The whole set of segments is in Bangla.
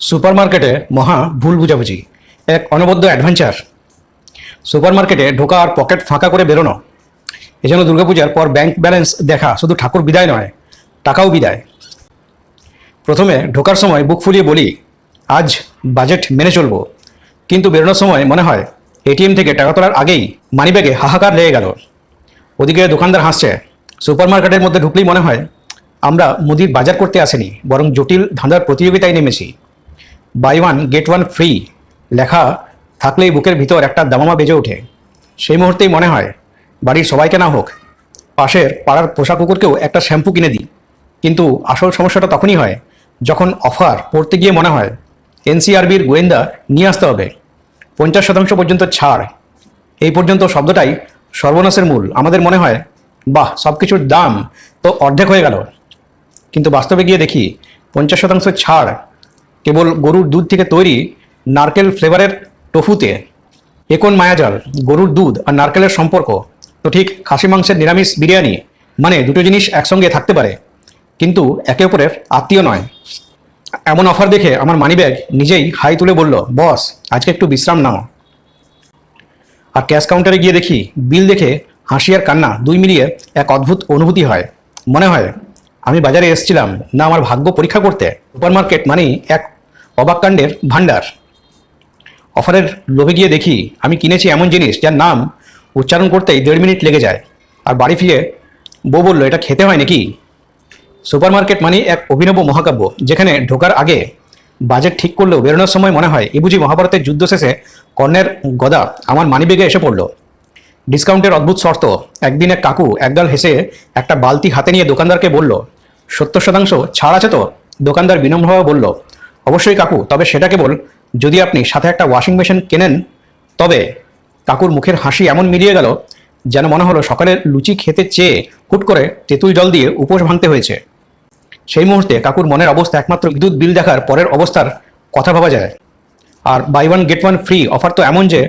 সুপারমার্কেটে মহা ভুল বুঝাবুঝি, এক অনবদ্য অ্যাডভেঞ্চার। সুপারমার্কেটে ঢোকা আর পকেট ফাঁকা করে বেরোনো, এজন্য দুর্গাপূজার পর ব্যাংক ব্যালেন্স দেখা শুধু ঠাকুর বিদায় নয়, টাকাও বিদায়। প্রথমে ঢোকার সময় বুক ফুলিয়ে বলি, আজ বাজেট মেনে চলবো। কিন্তু বেরোনোর সময় মনে হয় এটিএম থেকে টাকা তোলার আগেই মানিব্যাগে হাহাকার লেগে গেল। ওদিকে দোকানদার হাসছে, সুপারমার্কেটের মধ্যে ঢুকলেই মনে হয়, আমরা মুদির বাজার করতে আসেনি, বরং জটিল ধাঁধার প্রতিযোগিতায় নেমেছি। Buy one get one free লেখা থাকলেই বুকের ভিতর একটা দামামা বেজে ওঠে। সেই মুহূর্তেই মনে হয়, বাড়ির সবাইকে না হোক, পাশের পাড়ার পোষা কুকুরকেও একটা শ্যাম্পু কিনে দিই। কিন্তু আসল সমস্যাটা তখনই হয়, যখন অফার পড়তে গিয়ে মনে হয়, এনসিআরবির গোয়েন্দা নিয়ে আসতে হবে। পঞ্চাশ শতাংশ পর্যন্ত ছাড়। এই পর্যন্ত শব্দটাই সর্বনাশের মূল। আমাদের মনে হয়, বাহ সব কিছুর দাম তো অর্ধেক হয়ে গেল। কিন্তু বাস্তবে গিয়ে দেখি, পঞ্চাশ শতাংশ ছাড় কেবল গরুর দুধ থেকে তৈরি নারকেল ফ্লেভারের টফুতে। এ কোন মায়াজাল? গরুর দুধ আর নারকেলের সম্পর্ক। তো ঠিক খাসি মাংসের নিরামিষ বিরিয়ানি মানে দুটো জিনিস একসঙ্গে থাকতে পারে, কিন্তু একে অপরের আত্মীয় নয়। এমন অফার দেখে আমার মানিব্যাগ নিজেই হাই তুলে বলল, বস, আজকে একটু বিশ্রাম নাও। আর ক্যাশ কাউন্টারে গিয়ে দেখি, বিল দেখে হাসি আর কান্না দুই মিলিয়ে এক অদ্ভুত অনুভূতি হয়। মনে হয়, আমি বাজারে এসেছিলাম না আমার ভাগ্য পরীক্ষা করতে। সুপার মার্কেট মানেই এক অবাক কাণ্ডের ভাণ্ডার। অফারের লোভে গিয়ে দেখি, আমি কিনেছি এমন জিনিস যার নাম উচ্চারণ করতেই দেড় মিনিট লেগে যায়। আর বাড়ি ফিরে বউ বলল, এটা খেতে হয় নাকি? সুপার মার্কেট মানে এক অভিনব মহাকাব্য, যেখানে ঢোকার আগে বাজেট ঠিক করলেও বেরোনোর সময় মনে হয় এ বুঝি মহাভারতের যুদ্ধ শেষে কর্ণের গদা আমার মানিবেগে এসে পড়ল। ডিসকাউন্টের অদ্ভুত শর্ত, একদিন এক কাকু একগাল হেসে একটা বালতি হাতে নিয়ে দোকানদারকে বলল, সত্তর শতাংশ ছাড় আছে তো? দোকানদার বিনম্রভাবে বলল অবশ্যই কাকু, তবে সেটা কেবল যদি আপনি সাথে একটা ওয়াশিং মেশিন কেনেন, তবে কাকুর মুখের হাসি এমন মিলিয়ে গেল যেন মনে হলো সকালের লুচি খেতে চেয়ে হুট করে তেঁতুল জল দিয়ে উপোস ভাঙতে হয়েছে। সেই মুহূর্তে কাকুর মনের অবস্থা একমাত্র বিদ্যুৎ বিল দেখার পরের অবস্থার কথা ভাবা যায়। আর buy one get one free offer তো এমন যে,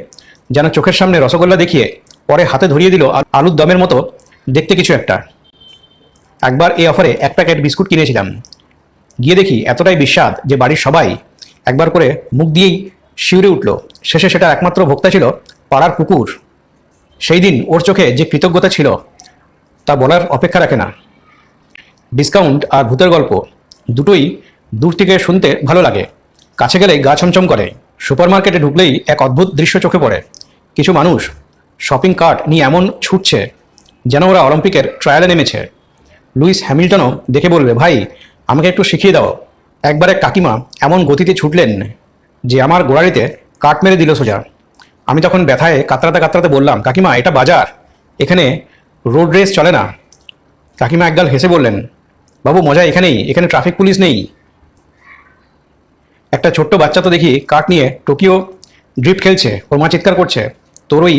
যেন চোখের সামনে রসগোল্লা দেখিয়ে পরে হাতে ধরিয়ে দিল আর আলুর দমের মতো দেখতে কিছু একটা। একবার এই অফারে এক প্যাকেট বিস্কুট কিনেছিলাম। গিয়ে দেখি এতটাই বিস্বাদ যে বাড়ির সবাই একবার করে মুখ দিয়েই শিউরে উঠল। শেষে সেটা একমাত্র ভোক্তা ছিল পাড়ার কুকুর। সেই দিন ওর চোখে যে কৃতজ্ঞতা ছিল তা বলার অপেক্ষা রাখে না। ডিসকাউন্ট আর ভূতের গল্প দুটোই দূর থেকে শুনতে ভালো লাগে। কাছে গেলেই গা ছমছম করে। সুপারমার্কেটে ঢুকলেই এক অদ্ভুত দৃশ্য চোখে পড়ে। কিছু মানুষ শপিং কার্ট নিয়ে এমন ছুটছে যেন ওরা অলিম্পিকের ট্রায়ালে নেমেছে। লুইস হ্যামিল্টনও দেখে বলবে, ভাই আমাকে একটু শিখিয়ে দাও। একবার এক কাকিমা, এমন গতিতে ছুটলেন যে আমার গোড়ালিতে কাট মেরে দিল সোজা। আমি তখন ব্যথায় কাতরাতে কাতরাতে বললাম, কাকিমা, এটা বাজার। এখানে রোড রেস চলে না। কাকিমা একগাল হেসে বললেন, বাবু, মজা এখানেই, এখানে ট্রাফিক পুলিশ নেই। একটা ছোট্ট বাচ্চা তো দেখি কাঠ নিয়ে টোকিও ড্রিপ খেলছে, ওর মা চিৎকার করছে, তোর ওই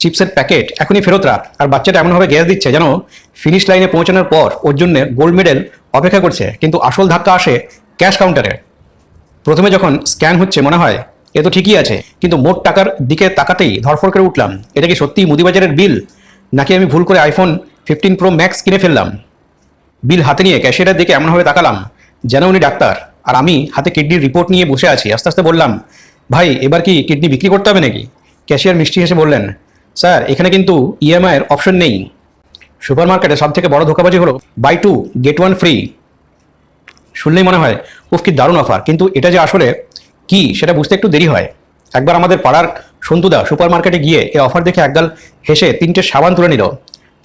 চিপসের প্যাকেট এখনই ফেরত রাখ। আর বাচ্চাটা এমনভাবে গ্যাস দিচ্ছে যেন ফিনিশ লাইনে পৌঁছানোর পর ওর জন্য গোল্ড মেডেল অপেক্ষা করছে, কিন্তু আসল ধাক্কা আসে ক্যাশ কাউন্টারে। প্রথমে যখন স্ক্যান হচ্ছে মনে হয়, এ তো ঠিকই আছে, কিন্তু মোট টাকার দিকে তাকাতেই ধরফর করে উঠলাম। এটা কি সত্যিই মুদিবাজারের বিল? নাকি আমি ভুল করে আইফোন ফিফটিন প্রো ম্যাক্স কিনে ফেললাম? বিল হাতে নিয়ে ক্যাশিয়ারের দিকে এমনভাবে তাকালাম যেন উনি ডাক্তার, আর আমি হাতে কিডনির রিপোর্ট নিয়ে বসে আছি, আস্তে আস্তে বললাম, ভাই, এবার কি কিডনি বিক্রি করতে হবে নাকি? ক্যাশিয়ার মিষ্টি হেসে বললেন, স্যার, এখানে কিন্তু ইএমআইয়ের অপশন নেই। সুপার মার্কেটে সব থেকে বড় ধোকাবাজি হলো buy two get one free শুনলেই মনে হয়, উফ, কি দারুণ অফার কিন্তু এটা যে আসলে কি, সেটা বুঝতে একটু দেরি হয়। একবার আমাদের পাড়ার সন্তুদা সুপার মার্কেটে গিয়ে এই অফার দেখে একগাল হেসে তিনটে সাবান তুলে নিল।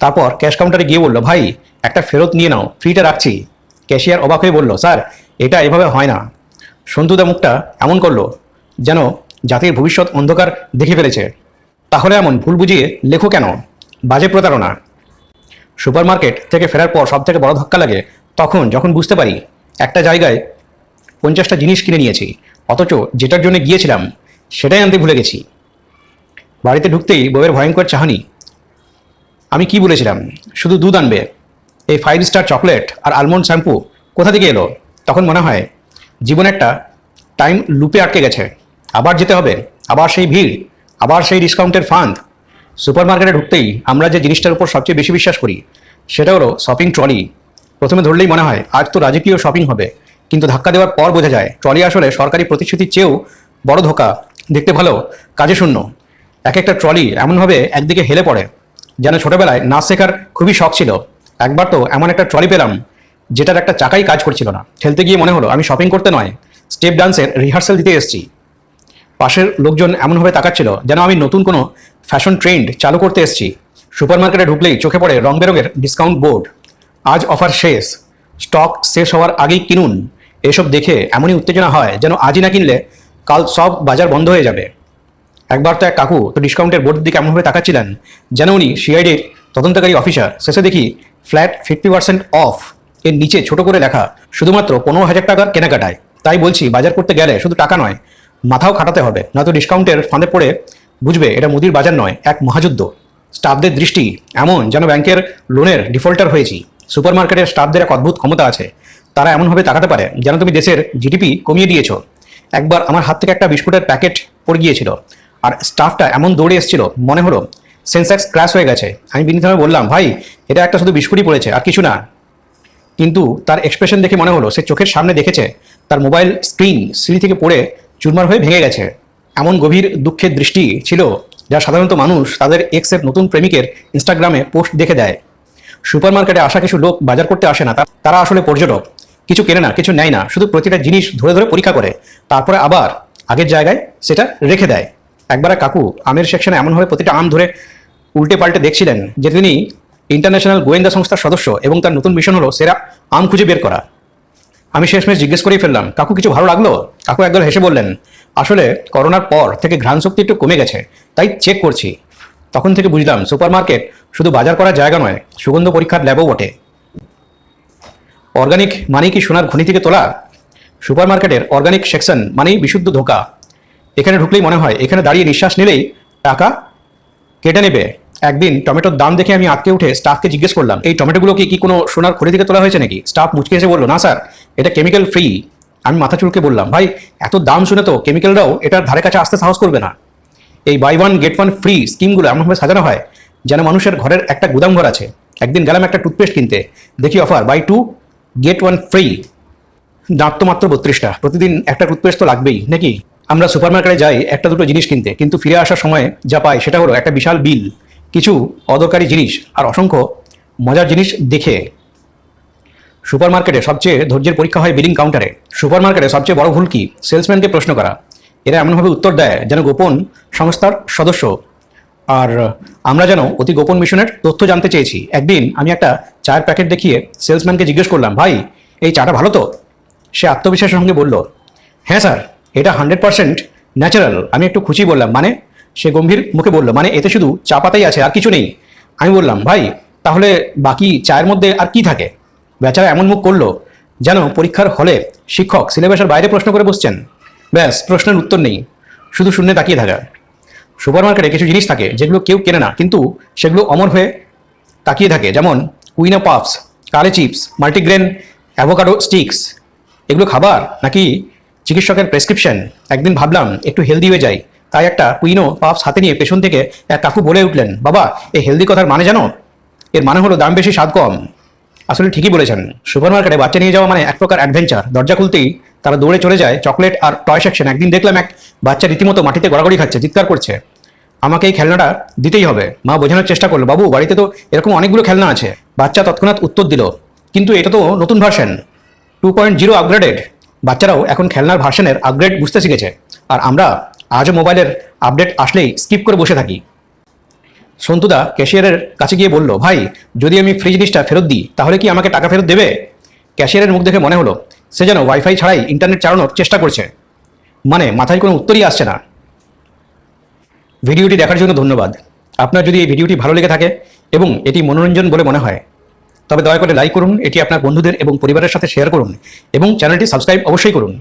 তারপর ক্যাশ কাউন্টারে গিয়ে বলল, ভাই, একটা ফেরত নিয়ে নাও ফ্রিটা রাখছি। ক্যাশিয়ার অবাক হয়ে বলল, স্যার, এটা এভাবে হয় না। সন্তুদা মুখটা এমন করল যেন জাতির ভবিষ্যৎ অন্ধকার দেখে ফেলেছে। তাহলে এমন ভুল বুঝিয়ে লেখো কেন? বাজে প্রতারণা। সুপারমার্কেট থেকে ফেরার পর সব থেকে বড় ধাক্কা লাগে তখন যখন বুঝতে পারি একটা জায়গায় পঞ্চাশটা জিনিস কিনে নিয়েছি, অথচ যেটার জন্য গিয়েছিলাম সেটাই আনতে ভুলে গেছি। বাড়িতে ঢুকতেই বউয়ের ভয়ঙ্কর চাহানি। আমি কি বলেছিলাম? শুধু দুধ আনবে। এই ফাইভ স্টার চকলেট আর আলমন্ড শ্যাম্পু কোথা থেকে এলো? তখন মনে হয় জীবন একটা টাইম লুপে আটকে গেছে। আবার যেতে হবে, আবার সেই ভিড়, আবার সেই ডিসকাউন্টের ফান্ড সুপার মার্কেটে ঢুকতেই আমরা যে জিনিসটার উপর সবচেয়ে বেশি বিশ্বাস করি, সেটা হলো শপিং ট্রলি। প্রথমে ধরলেই মনে হয় আজ তো রাজকীয় শপিং হবে। কিন্তু ধাক্কা দেওয়ার পর বোঝা যায়, ট্রলি আসলে সরকারি প্রতিশ্রুতির চেয়েও বড় ধোকা। দেখতে ভালো, কাজে শূন্য। এক একটা ট্রলি এমনভাবে একদিকে হেলে পড়ে, যেন ছোটবেলায় নাচ শেখার খুবই শখ ছিল। একবার তো এমন একটা ট্রলি পেলাম, যেটার একটা চাকাই কাজ করছিল না। খেলতে গিয়ে মনে হলো, আমি শপিং করতে নয়, স্টেপ ডান্সের রিহার্সাল দিতে এসেছি। পাশের লোকজন এমনভাবে তাকাচ্ছিল যেন আমি নতুন কোনো ফ্যাশন ট্রেন্ড চালু করতে এসেছি। সুপার মার্কেটে ঢুকলেই চোখে পড়ে রং বেরঙের ডিসকাউন্ট বোর্ড আজ অফার শেষ। স্টক শেষ হওয়ার আগেই কিনুন। এসব দেখে এমনই উত্তেজনা হয় যেন আজই না কিনলে কাল সব বাজার বন্ধ হয়ে যাবে। একবার তো এক কাকু তো ডিসকাউন্টের বোর্ডের দিকে এমনভাবে তাকাচ্ছিলেন যেন উনি সিআইডির তদন্তকারী অফিসার শেষে দেখি ফ্ল্যাট ফিফটি পার্সেন্ট অফ এর নিচে ছোট করে লেখা, শুধুমাত্র পনেরো হাজার টাকার কেনাকাটায়। তাই বলছি, বাজার করতে গেলে শুধু টাকা নয় মাথাও খাটাতে হবে। নয়তো ডিসকাউন্টের ফাঁদে পড়ে বুঝবে এটা মুদির বাজার নয়, এক মহাযুদ্ধ। স্টাফদের দৃষ্টি এমন যেন ব্যাংকের লোনের ডিফল্টার হয়েছি। সুপার মার্কেটের স্টাফদের এক অদ্ভুত ক্ষমতা আছে। তারা এমনভাবে তাকাতে পারে যেন তুমি দেশের জিডিপি কমিয়ে দিয়েছ। একবার আমার হাত থেকে একটা বিস্কুটের প্যাকেট পড়ে গিয়েছিল আর স্টাফটা এমন দৌড়ে এসেছিল, মনে হলো, সেন্সেক্স ক্র্যাশ হয়ে গেছে। আমি বিনীতভাবে বললাম, ভাই, এটা একটা শুধু বিস্কুটই পড়েছে, আর কিছু না। কিন্তু তার এক্সপ্রেশন দেখে মনে হলো, সে চোখের সামনে দেখেছে, তার মোবাইল স্ক্রিন সিঁড়ি থেকে পড়ে চুরমার হয়ে ভেঙে গেছে। এমন গভীর দুঃখের দৃষ্টি ছিল যা সাধারণত মানুষ তাদের এক্সের নতুন প্রেমিকের ইনস্টাগ্রামে পোস্ট দেখে দেয়। সুপার মার্কেটে আসা কিছু লোক বাজার করতে আসে না তারা আসলে পর্যটক। কিছু কেনে না, কিছু নেয় না, শুধু প্রতিটা জিনিস ধরে ধরে পরীক্ষা করে। তারপরে আবার আগের জায়গায় সেটা রেখে দেয়। একবার এক কাকু আমের সেকশনে এমনভাবে প্রতিটা আম ধরে উল্টে পাল্টে দেখছিলেন যে তিনি ইন্টারন্যাশনাল গোয়েন্দা সংস্থার সদস্য এবং তার নতুন মিশন হলো সেরা আম খুঁজে বের করা। আমি শেষমেশ জিজ্ঞেস করেই ফেললাম, কাকু, কিছু ভালো লাগল? কাকু একদল হেসে বললেন, আসলে করোনার পর থেকে ঘ্রাণ শক্তি একটু কমে গেছে, তাই চেক করছি। তখন থেকে বুঝলাম সুপার মার্কেট শুধু বাজার করার জায়গা নয়, সুগন্ধ পরীক্ষার ল্যাবও বটে। অর্গানিক মানেই কি সোনার খনি থেকে তোলা? সুপার মার্কেটের অর্গানিক সেকশন মানেই বিশুদ্ধ ধোকা। এখানে ঢুকলেই মনে হয়, এখানে দাঁড়িয়ে নিঃশ্বাস নিলেই টাকা কেটে নেবে। একদিন টমেটোর দাম দেখে আমি আটকে উঠে স্টাফকে জিজ্ঞেস করলাম, এই টমেটোগুলো কি কি কোনো সোনার খড়ি থেকে তোলা হয়েছে নাকি? স্টাফ মুচকে এসে বলল, না স্যার, এটা কেমিক্যাল ফ্রি আমি মাথা চুলকে বললাম, ভাই, এত দাম শুনে তো কেমিক্যালরাও এটার ধারে কাছে আসতে সাহস করবে না। এই buy one get one free স্কিমগুলো এমনভাবে সাজানো হয় যেন মানুষের ঘরের একটা গুদাম ঘর আছে। একদিন গেলাম একটা টুথপেস্ট কিনতে। দেখি offer buy two get one free দাঁত তো মাত্র বত্রিশটা। প্রতিদিন একটা টুথপেস্ট তো লাগবেই, নাকি? আমরা সুপার মার্কেটে যাই, একটা দুটো জিনিস কিনতে। কিন্তু ফিরে আসার সময় যা পাই সেটা হলো একটা বিশাল বিল কিছু অদরকারি জিনিস আর অসংখ্য মজার জিনিস দেখে। সুপার মার্কেটে সবচেয়ে ধৈর্যের পরীক্ষা হয় বিলিং কাউন্টারে। সুপার মার্কেটে সবচেয়ে বড় ভুল কি? সেলসম্যানকে প্রশ্ন করা। এরা এমনভাবে উত্তর দেয় যেন গোপন সংস্থার সদস্য। আর আমরা যেন অতি গোপন মিশনের তথ্য জানতে চেয়েছি। একদিন আমি একটা চায়ের প্যাকেট দেখিয়ে সেলসম্যানকে জিজ্ঞেস করলাম, ভাই, এই চাটা ভালো তো? সে আত্মবিশ্বাসের সঙ্গে বলল হ্যাঁ স্যার, এটা হান্ড্রেড পার্সেন্ট ন্যাচারাল। আমি একটু খুশি বললাম মানে? সে গম্ভীর মুখে বলল মানে এতে শুধু চা পাতাই আছে, আর কিছু নেই। আমি বললাম, ভাই, তাহলে বাকি চায়ের মধ্যে আর কি থাকে? বেচারা এমন মুখ করল যেন পরীক্ষার হলে শিক্ষক সিলেবাসের বাইরে প্রশ্ন করে বসছেন। ব্যাস, প্রশ্নের উত্তর নেই। শুধু শূন্যে তাকিয়ে থাকা। সুপার মার্কেটে কিছু জিনিস থাকে যেগুলো কেউ কেনে না, কিন্তু সেগুলো অমর হয়ে তাকিয়ে থাকে, যেমন কুইনা পাফস, কালে চিপস, মাল্টিগ্রেন, অ্যাভোকাডো স্টিক্স। এগুলো খাবার নাকি চিকিৎসকের প্রেসক্রিপশন? একদিন ভাবলাম, একটু হেলদি হয়ে যাই। তাই একটা কুইনো পাফস হাতে নিয়ে পেছন থেকে এক কাকু বলে উঠলেন, বাবা এই হেলদি কথার মানে জানো? এর মানে হলো দাম বেশি, স্বাদ কম। আসলে ঠিকই বলেছেন। সুপার মার্কেটে বাচ্চা নিয়ে যাওয়া মানে এক প্রকার অ্যাডভেঞ্চার দরজা খুলতেই তারা দৌড়ে চলে যায় চকলেট আর টয় সেকশন একদিন দেখলাম এক বাচ্চা রীতিমতো মাটিতে গড়াগড়ি খাচ্ছে, চিৎকার করছে। আমাকে এই খেলনাটা দিতেই হবে। মা বোঝানোর চেষ্টা করল, বাবু, বাড়িতে তো এরকম অনেকগুলো খেলনা আছে। বাচ্চা তৎক্ষণাৎ উত্তর দিল, কিন্তু এটা তো নতুন version two point zero upgraded বাচ্চারাও এখন খেলনার ভার্সনের আপগ্রেড বুঝতে শিখেছে। আর আমরা আজও মোবাইলের আপডেট আসলেই স্কিপ করে বসে থাকি। সন্তুদা ক্যাশিয়ারের কাছে গিয়ে বলল, ভাই, যদি আমি ফ্রি জিনিসটা ফেরত দিই, তাহলে কি আমাকে টাকা ফেরত দেবে? ক্যাশিয়ারের মুখ দেখে মনে হলো, সে যেন ওয়াইফাই ছাড়াই ইন্টারনেট চালানোর চেষ্টা করছে। মানে মাথায় কোনো উত্তরই আসছে না। ভিডিওটি দেখার জন্য ধন্যবাদ। আপনার যদি এই ভিডিওটি ভালো লেগে থাকে এবং এটি মনোরঞ্জন বলে মনে হয়, তবে দয়া করে লাইক করুন, এটি আপনার বন্ধুদের এবং পরিবারের সাথে শেয়ার করুন এবং চ্যানেলটি সাবস্ক্রাইব অবশ্যই করুন।